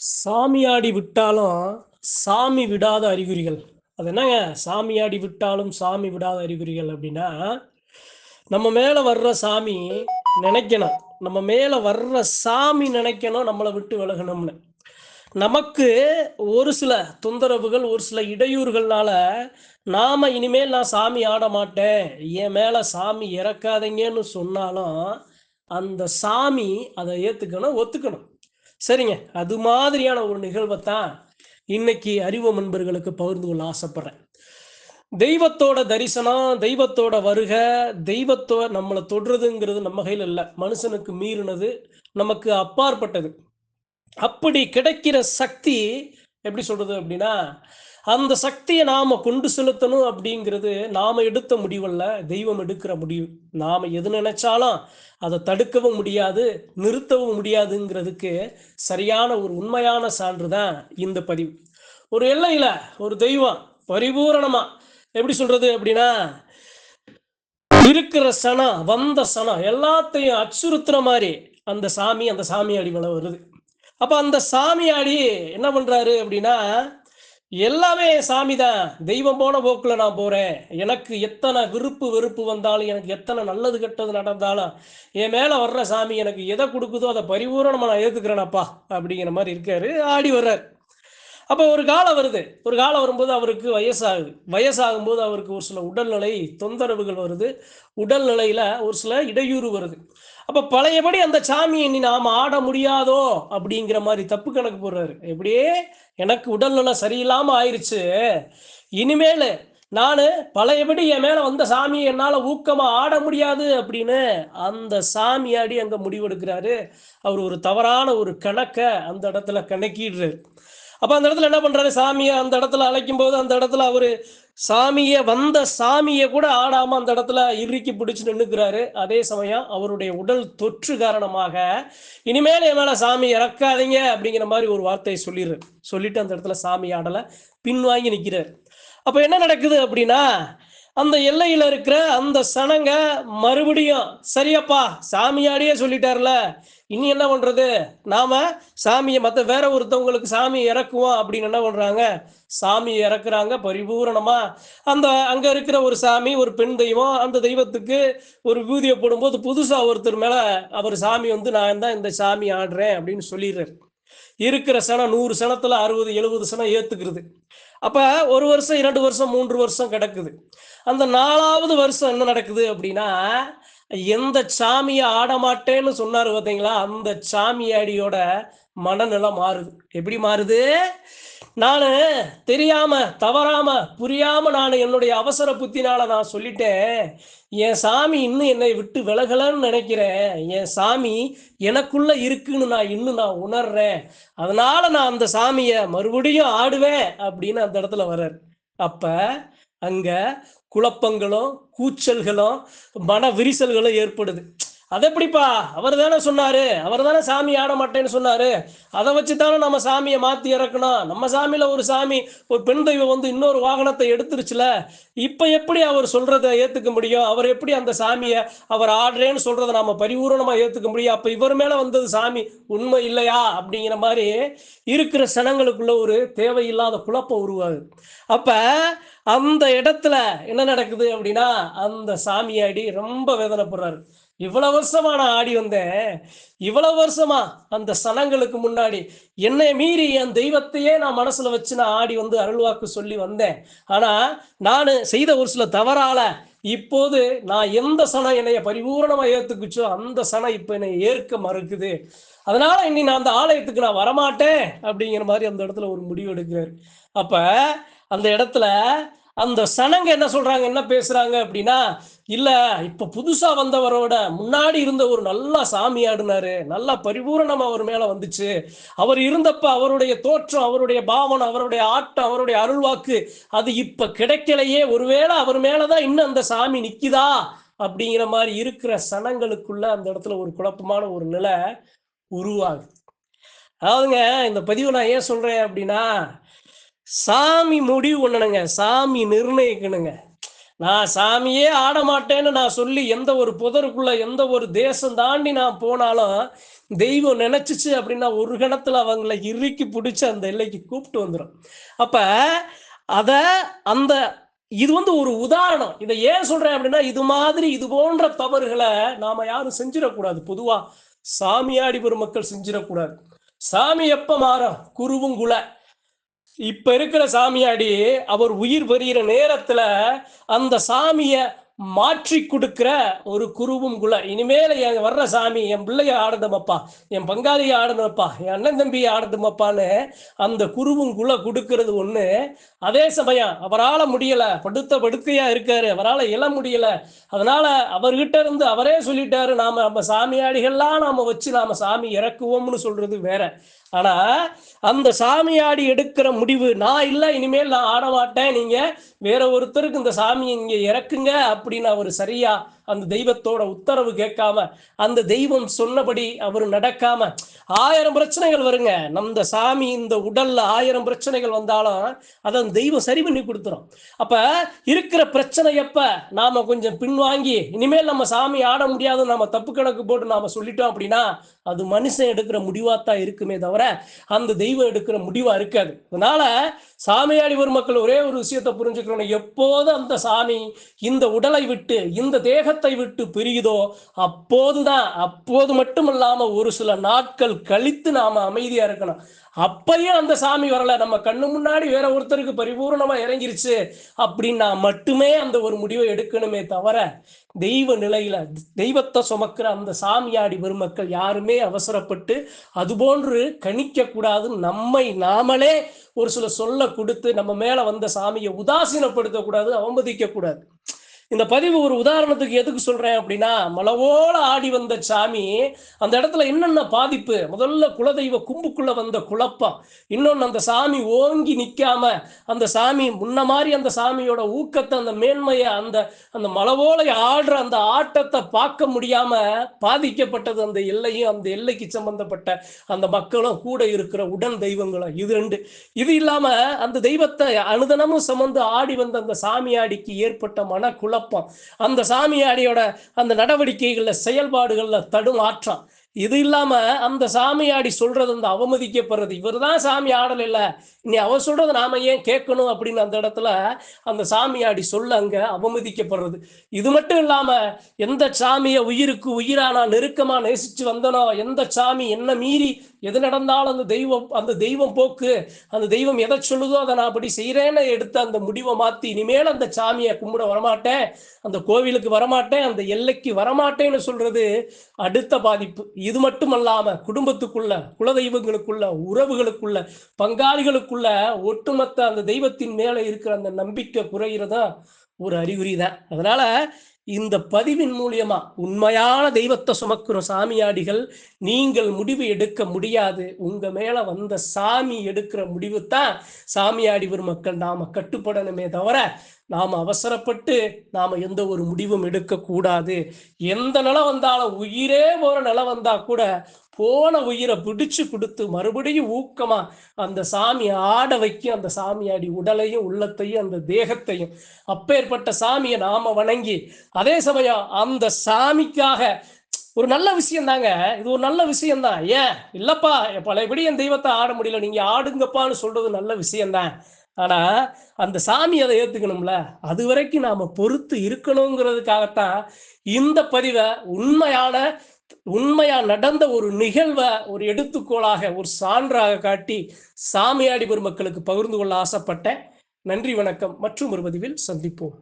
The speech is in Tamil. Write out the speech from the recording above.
சாமியாடி விட்டாலும் சாமி விடாத அறிகுறிகள். அது என்னங்க? சாமியாடி விட்டாலும் சாமி விடாத அறிகுறிகள் அப்படின்னா நம்ம மேலே வர்ற சாமி நினைக்கணும். நம்ம மேலே வர்ற சாமி நினைக்கணும் நம்மளை விட்டு விலகணும்னு. நமக்கு ஒரு சில தொந்தரவுகள் ஒரு சில இடையூறுகள்னால நாம இனிமேல் நான் சாமி ஆட மாட்டேன். என் மேலே சாமி இறக்காதீங்கன்னு சொன்னாலும் அந்த சாமி அதை ஏற்றுக்கணும் ஒத்துக்கணும். சரிங்க. அது மாதிரியான ஒரு நிகழ்வை தான் இன்னைக்கு அறிவு நண்பர்களுக்கு பகிர்ந்து கொள்ள ஆசைப்படுறேன். தெய்வத்தோட தரிசனம் தெய்வத்தோட வருக தெய்வத்தோ நம்மளை தொடுறதுங்கிறது நம்ம கையில் இல்லை. மனுஷனுக்கு மீறினது நமக்கு அப்பாற்பட்டது. அப்படி கிடைக்கிற சக்தி எப்படி சொல்றது அப்படின்னா அந்த சக்தியை நாம கொண்டு செலுத்தணும் அப்படிங்கிறது நாம எடுத்த முடிவல்ல தெய்வம் எடுக்கிற முடிவு. நாம எது நினைச்சாலும் அதை தடுக்கவும் முடியாது நிறுத்தவும் முடியாதுங்கிறதுக்கு சரியான ஒரு உண்மையான சான்று தான் இந்த பதிவு. ஒரு எல்லையில ஒரு தெய்வம் பரிபூரணமா எப்படி சொல்றது அப்படின்னா இருக்கிற சனம் வந்த சனம் எல்லாத்தையும் அச்சுறுத்துற மாதிரி அந்த சாமி அந்த சாமியாடி மேல வருது அப்ப அந்த சாமியாடி என்ன பண்றாரு அப்படின்னா எல்லாமே சாமி தான் தெய்வம் போன போக்கில் நான் போகிறேன் எனக்கு எத்தனை விருப்பு வெறுப்பு வந்தாலும் எனக்கு எத்தனை நல்லது கெட்டது நடந்தாலும் என் மேலே வர்ற சாமி எனக்கு எதை கொடுக்குதோ அதை பரிபூரணமாக நான் ஏற்றுக்கிறேனப்பா அப்படிங்கிற மாதிரி இருக்காரு. ஆடி வர்றார். அப்போ ஒரு காலம் வருது. ஒரு காலம் வரும்போது அவருக்கு வயசாகுது. வயசாகும்போது அவருக்கு ஒரு சில உடல்நிலை தொந்தரவுகள் வருது. உடல்நிலையில் ஒரு சில இடையூறு வருது. அப்போ பழையபடி அந்த சாமியை நீ நாம ஆட முடியாதோ அப்படிங்கிற மாதிரி தப்பு கணக்கு போடுறாரு. எப்படியே? எனக்கு உடல்நலம் சரியில்லாமல் ஆயிடுச்சு இனிமேல் நான் பழையபடி என் மேலே வந்த சாமியை என்னால் ஊக்கமாக ஆட முடியாது அப்படின்னு அந்த சாமியாடி அங்கே முடிவெடுக்கிறாரு. அவர் ஒரு தவறான ஒரு கணக்கை அந்த இடத்துல கணக்கிடுறாரு. அப்ப அந்த இடத்துல என்ன பண்றாரு? சாமியை அந்த இடத்துல அழைக்கும் போது அந்த இடத்துல அவரு சாமியை வந்த சாமியை கூட ஆடாம அந்த இடத்துல இறுக்கி பிடிச்சு நின்றுக்கிறாரு அதே சமயம் அவருடைய உடல் தொற்று காரணமாக இனிமேல் என் மேல சாமி இறக்காதீங்க அப்படிங்கிற மாதிரி ஒரு வார்த்தையை சொல்லிடுறாரு சொல்லிட்டு அந்த இடத்துல சாமி ஆடலை. பின்வாங்கி நிற்கிறார் அப்ப என்ன நடக்குது அப்படின்னா அந்த எல்லையில் இருக்கிற அந்த சனங்க மறுபடியும் சரியப்பா சாமியாடியே சொல்லிட்டார்ல. இனி என்ன பண்ணுறது நாம் சாமியை மற்ற வேற ஒருத்தவங்களுக்கு சாமி இறக்குவோம் அப்படின்னு என்ன பண்ணுறாங்க சாமி இறக்குறாங்க பரிபூரணமாக அந்த அங்கே இருக்கிற ஒரு சாமி ஒரு பெண் தெய்வம் அந்த தெய்வத்துக்கு ஒரு பூதியை போடும்போது புதுசாக ஒருத்தர் மேலே அவர் சாமி வந்து நான் தான் இந்த சாமி ஆடுறேன் அப்படின்னு சொல்லிடுறாரு. இருக்கிற சனம் நூறு சனத்தில் அறுபது எழுபது சனம் ஏற்றுக்கிறது அப்ப ஒரு வருஷம் இரண்டு வருஷம் மூன்று வருஷம் கிடக்குது. அந்த நாலாவது வருஷம் என்ன நடக்குது அப்படின்னா எந்த சாமியை ஆட மாட்டேன்னு சொன்னாரு பார்த்தீங்களா அந்த சாமியாடியோட மனநிலை மாறுது. எப்படி மாறுது? நான் தெரியாம தவறாம புரியாம நான் என்னுடைய அவசர புத்தினால நான் சொல்லிட்டேன். என் சாமி இன்னும் என்னை விட்டு விலகலன்னு நினைக்கிறேன். என் சாமி எனக்குள்ள இருக்குன்னு நான் இன்னும் நான் உணர்றேன். அதனால நான் அந்த சாமியை மறுபடியும் ஆடுவேன் அப்படின்னு அந்த இடத்துல வர்றார். அப்ப அங்க குழப்பங்களும் கூச்சல்களும் மன விரிசல்களும் ஏற்படுது. அது எப்படிப்பா அவர் தானே சொன்னாரு. அவர் தானே சாமி ஆட மாட்டேன்னு சொன்னாரு. அதை வச்சு தானே நம்ம சாமியை மாத்தி இறக்கணும். நம்ம சாமியில ஒரு சாமி ஒரு பெண் தெய்வம் வந்து இன்னொரு வாகனத்தை எடுத்துருச்சுல இப்ப எப்படி அவர் சொல்றதை ஏத்துக்க முடியும்? அவர் எப்படி அந்த சாமியை அவர் ஆடுறேன்னு சொல்றதை நாம பரிபூரணமா ஏத்துக்க முடியும்? அப்ப இவர் மேல வந்தது சாமி உண்மை இல்லையா? அப்படிங்கிற மாதிரி இருக்கிற சனங்களுக்குள்ள ஒரு தேவையில்லாத குழப்பம் உருவாகுது. அப்ப அந்த இடத்துல என்ன நடக்குது அப்படின்னா அந்த சாமியாடி ரொம்ப வேதனைப்படுறாரு. இவ்வளவு வருஷமா நான் ஆடி வந்தேன். இவ்வளவு வருஷமா அந்த சனங்களுக்கு முன்னாடி என்னை மீறி என் தெய்வத்தையே நான் மனசுல வச்சு நான் ஆடி வந்து அருள்வாக்கு சொல்லி வந்தேன். ஆனா நான் செய்த ஒரு சில தவறால இப்போது நான் எந்த சனம் என்னைய பரிபூரணமா ஏத்துக்குச்சோ அந்த சனம் இப்ப என்னை ஏற்க மறுக்குது. அதனால இனி நான் அந்த ஆலயத்துக்கு நான் வரமாட்டேன் அப்படிங்கிற மாதிரி அந்த இடத்துல ஒரு முடிவு எடுக்கிறாரு. அப்ப அந்த இடத்துல அந்த சனங்க என்ன சொல்றாங்க என்ன பேசுறாங்க அப்படின்னா இல்ல இப்ப புதுசா வந்தவரோட முன்னாடி இருந்த ஒரு நல்ல சாமி ஆடினாரு நல்லா பரிபூரணம் அவர் மேல வந்துச்சு. அவர் இருந்தப்ப அவருடைய தோற்றம் அவருடைய பாவனை அவருடைய ஆட்டம் அவருடைய அருள்வாக்கு அது இப்ப கிடைக்கலையே. ஒருவேளை அவர் மேலதான் இன்னும் அந்த சாமி நிக்குதா? அப்படிங்கிற மாதிரி இருக்கிற சனங்களுக்குள்ள அந்த இடத்துல ஒரு குழப்பமான ஒரு நிலை உருவாகுது. அதாவதுங்க இந்த பதிவு நான் ஏன் சொல்றேன் அப்படின்னா சாமி முடிவு பண்ணணுங்க. சாமி நிர்ணயிக்கணுங்க. நான் சாமியே ஆட மாட்டேன்னு நான் சொல்லி எந்த ஒரு புதருக்குள்ள எந்த ஒரு தேசம் தாண்டி நான் போனாலும் தெய்வம் நினைச்சிச்சு அப்படின்னா ஒரு கணத்துல அவங்கள இறுக்கி பிடிச்சி அந்த எல்லைக்கு கூப்பிட்டு வந்துடும் அப்ப அத அந்த இது வந்து ஒரு உதாரணம். இதை ஏன் சொல்றேன் அப்படின்னா இது மாதிரி இது போன்ற தவறுகளை நாம யாரும் செஞ்சிடக்கூடாது. பொதுவா சாமியாடி பெருமக்கள் செஞ்சிடக்கூடாது. சாமி எப்ப மாறும்? குருவும் குல. இப்ப இருக்கிற சாமியாடி அவர் உயிர் பெறுகிற நேரத்துல அந்த சாமிய மாற்றி கொடுக்கிற ஒரு குருவும் குல. இனிமேல என் வர்ற சாமி என் பிள்ளைய ஆடணுமப்பா என் பங்காளிய ஆடணுமப்பா என் அண்ணன் தம்பியை ஆடணுமப்பான்னு அந்த குருவும் குல கொடுக்கறது ஒண்ணு. அதே சமயம் அவரால் முடியல. படுத்த படுக்கையா இருக்காரு. அவரால் இல முடியல. அதனால அவர்கிட்ட இருந்து அவரே சொல்லிட்டாரு நாம நம்ம சாமியாடிகள்லாம் நாம வச்சு நாம சாமி இறக்குவோம்னு சொல்றது வேற. ஆனா அந்த சாமியாடி எடுக்கிற முடிவு நான் இல்லை இனிமேல் நான் ஆட மாட்டேன் நீங்க வேற ஒருத்தருக்கு இந்த சாமியை இங்க இறக்குங்க அப்படின்னு அவர் சரியா அந்த தெய்வத்தோட உத்தரவு கேட்காம அந்த தெய்வம் சொன்னபடி அவர் நடக்காம ஆயிரம் பிரச்சனைகள் வருங்க. நம்ம சாமி இந்த உடல்ல ஆயிரம் பிரச்சனைகள் வந்தாலும் அதை அந்த தெய்வம் சரி பண்ணி கொடுத்துரும். அப்ப இருக்கிற பிரச்சனை எப்ப? நாம கொஞ்சம் பின்வாங்கி இனிமேல் நம்ம சாமி ஆட முடியாது நாம தப்பு கணக்கு போட்டு நாம சொல்லிட்டோம் அப்படின்னா அது மனுஷன் எடுக்கிற முடிவாத்தான் இருக்குமே தவிர அந்த தெய்வம் எடுக்கிற முடிவா இருக்காது. அதனால சாமியாடி ஒரு மக்கள் ஒரே ஒரு விஷயத்தை புரிஞ்சுக்கணும் எப்போது அந்த சாமி இந்த உடலை விட்டு இந்த உலகத்தை விட்டு பிரியுதோ அப்போதுதான் அப்போது மட்டும் இல்லாம ஒரு சில நாட்கள் கழித்து நாம அமைதியா இருக்கணும். அப்பயும் அந்த சாமி வரல. நம்ம கண்ணு முன்னாடி வேற ஒருத்தருக்கு பரிபூர்ணமா இறங்கிருச்சு அப்படின்னா மட்டுமே அந்த ஒரு முடிவை எடுக்கணுமே தவிர தெய்வ நிலையில தெய்வத்தை சுமக்கிற அந்த சாமியாடி பெருமக்கள் யாருமே அவசரப்பட்டு அதுபோன்று கணிக்க கூடாது நம்மை நாமளே ஒரு சில சொல்ல கொடுத்து நம்ம மேல வந்த சாமியை உதாசீனப்படுத்த கூடாது அவமதிக்க கூடாது இந்த பதிவு ஒரு உதாரணத்துக்கு எதுக்கு சொல்றேன் அப்படின்னா மலவோல ஆடி வந்த சாமி அந்த இடத்துல என்னென்ன பாதிப்பு? முதல்ல குலதெய்வ கும்புக்குள்ள வந்த குழப்பம். இன்னொன்னு அந்த சாமி ஓங்கி நிக்காம அந்த சாமி முன்ன மாதிரி அந்த சாமியோட ஊக்கத்தை அந்த மேன்மையை அந்த அந்த மலவோலை ஆடுற அந்த ஆட்டத்தை பார்க்க முடியாம பாதிக்கப்பட்டது அந்த எல்லையும் அந்த எல்லைக்கு சம்பந்தப்பட்ட அந்த மக்களும் கூட இருக்கிற உடன் தெய்வங்களும் இது ரெண்டு. இது இல்லாம அந்த தெய்வத்தை அனுதனமும் சமந்து ஆடி வந்த அந்த சாமி ஆடிக்கு ஏற்பட்ட மன குழப்பம். அந்த சாமியாடியோட அந்த நடவடிக்கைகளில் செயல்பாடுகளில் தடுமாற்றம். இது இல்லாம அந்த சாமியாடி சொல்றது அந்த அவமதிக்கப்படுறது இவர் தான் சாமி ஆடல் இல்ல. நீ அவர் சொல்றது நாம ஏன் கேட்கணும் அப்படின்னு அந்த இடத்துல அந்த சாமியாடி சொல்ல அங்க அவமதிக்கப்படுறது. இது மட்டும் இல்லாம எந்த சாமியை உயிருக்கு உயிரா நான் நெருக்கமா நேசிச்சு வந்தனோ எந்த சாமி என்ன மீறி எது நடந்தாலும் அந்த தெய்வம் அந்த தெய்வம் போக்கு அந்த தெய்வம் எதை சொல்லுதோ அதை நான் அப்படி செய்யறேன்னு எடுத்து அந்த முடிவை மாத்தி இனிமேல் அந்த சாமியை கும்பிட வரமாட்டேன் அந்த கோவிலுக்கு வரமாட்டேன் அந்த எல்லைக்கு வரமாட்டேன்னு சொல்றது அடுத்த பாதிப்பு. இது மட்டுமல்லாம குடும்பத்துக்குள்ள குலதெய்வங்களுக்குள்ள உறவுகளுக்குள்ள பங்காளிகளுக்குள்ள ஒட்டுமொத்த அந்த தெய்வத்தின் மேல இருக்கிற அந்த நம்பிக்கை குறைகிறதா ஒரு அறிகுறி தான் அதனால இந்த பதிவின் மூலியமா உண்மையான தெய்வத்தை சுமக்கிற சாமியாடிகள் நீங்கள் முடிவு எடுக்க முடியாது. உங்க மேல வந்த சாமி எடுக்கிற முடிவு தான் சாமியாடி மக்கள் நாம கட்டுப்படணுமே தவிர நாம் அவசரப்பட்டு நாம் எந்த ஒரு முடிவும் எடுக்கக்கூடாது. எந்த நிலம் வந்தாலும் உயிரே போகிற நிலம் வந்தால் கூட போன உயிரை பிடிச்சு கொடுத்து மறுபடியும் ஊக்கமா அந்த சாமி ஆட வைக்கும் அந்த சாமியாடி உடலையும் உள்ளத்தையும் அந்த தேகத்தையும் அப்பேற்பட்ட சாமியை நாம வணங்கி அதே சமயம் அந்த சாமிக்காக ஒரு நல்ல விஷயம் தாங்க இது ஒரு நல்ல விஷயம் தான் ஏன்? இல்லப்பா பழையபடி என் தெய்வத்தை ஆட முடியல. நீங்க ஆடுங்கப்பான்னு சொல்றது நல்ல விஷயம்தான் ஆனா அந்த சாமி அதை ஏத்துக்கணும்ல. அது வரைக்கும் நாம பொறுத்து இருக்கணுங்கிறதுக்காகத்தான் இந்த பதிவை உண்மையான உண்மையா நடந்த ஒரு நிகழ்வை ஒரு எடுத்துக்கோளாக ஒரு சான்றாக காட்டி சாமியாடி பெருமக்களுக்கு பகிர்ந்து கொள்ள ஆசைப்பட்டேன். நன்றி வணக்கம். மற்றும் ஒரு பதிவில் சந்திப்போம்.